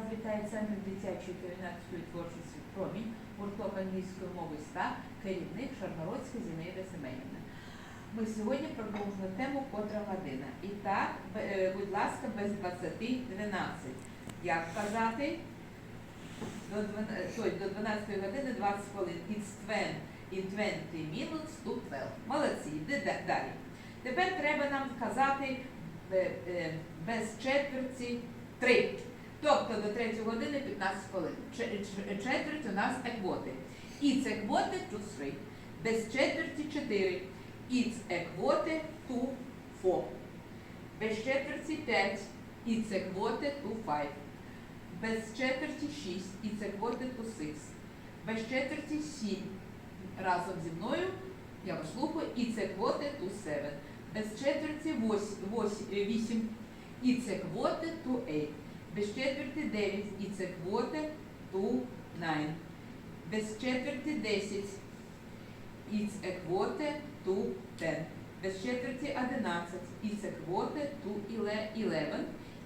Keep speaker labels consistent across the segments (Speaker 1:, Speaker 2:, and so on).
Speaker 1: Вас вітає Центр дитячої та юнацької творчості Промінь, гурток англійської мови ста, керівник Шаргородська Зінаїда Семенівна. Ми сьогодні продовжуємо тему котра година. І так, е, будь ласка, без 20 12. Як казати? До 12, той, до 12 години 20 хвилин. It's 20 in 20 minutes to 12. Молодці, йди далі. Тепер треба нам сказати е, е, без четверті 3. Тобто до 3 години 15 хвилин. Четверть у нас еквоти. І це квоти to 3. Без четверті 4. І це квоти to 4. Без четверті 5. І це квоти to 5. Без четверті 6. І це квоти to 6. Без четверті 7. Разом зі мною я вас слухаю. І це квоти to 7. Без четверті 8. І це квоти to 8. Без четверті 9. І це квоти to 9. Без четверті 10. І це квоти to 10. Без четверті 11. І це квоти to 11.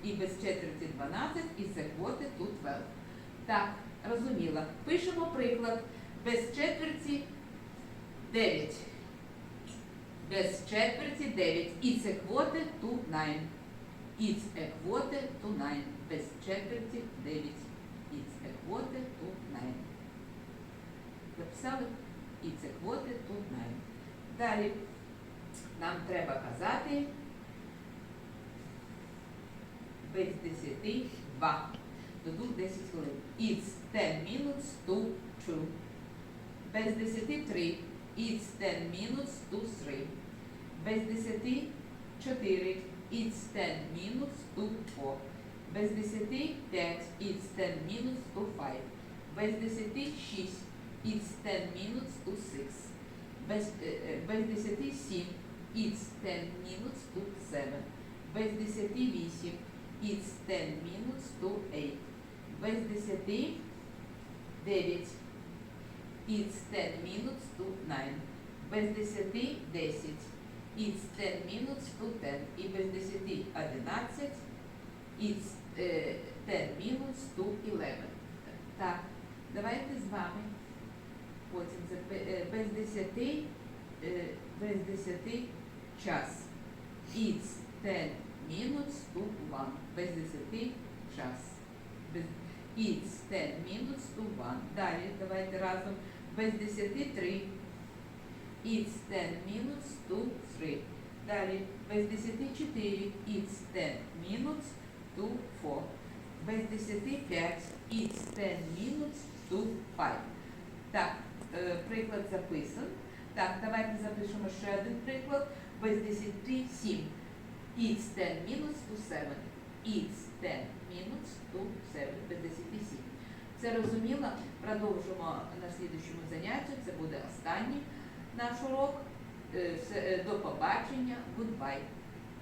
Speaker 1: І без четверті 12. І це квоти to 12. Так, розуміла. Пишемо приклад. Без четверті 9. Без четверті 9. І це квоти to 9. І це квоти to 9. Без четверті 9. І це квоти to 9. Записали? І це квоти to 9. Далі нам треба казати без 10 2. До 2 10 хвилин. It's 10 minutes to 2. Без 10 3. It's 10 minutes to 3. Без 10 4. It's 10 minutes to 4. Без 10 5. It's 10 minutes to 5. Без 10 6. It's 10 minutes to 6. Без, е, е, без 10 7. It's 10 minutes to 7. Без 10 8. It's 10 minutes to 8. Без 10 9. It's 10 minutes to 9. Без 10 10. It's 10 minutes to 10. І без 10 11. It's е, 10 minutes to 11. Так, давайте з вами. Потім е, без 10, е, без 10 час. It's 10 minutes to 1. Без 10 час. Без, it's 10 minutes to 1. Далі давайте разом. Без 10 3. It's 10 minutes to 3. Далі без 10 4. It's 10 minutes to 4. Без 10 5. It's 10 minutes to 5. Так, е, приклад записан. Так, давайте запишемо ще один приклад. Без 10 7. It's 10 minutes to 7. It's 10 minutes to 7. Без 10 7. Це розуміло? Продовжимо на слідчому занятті. Наш урок. Е, е, До побачення. Goodbye.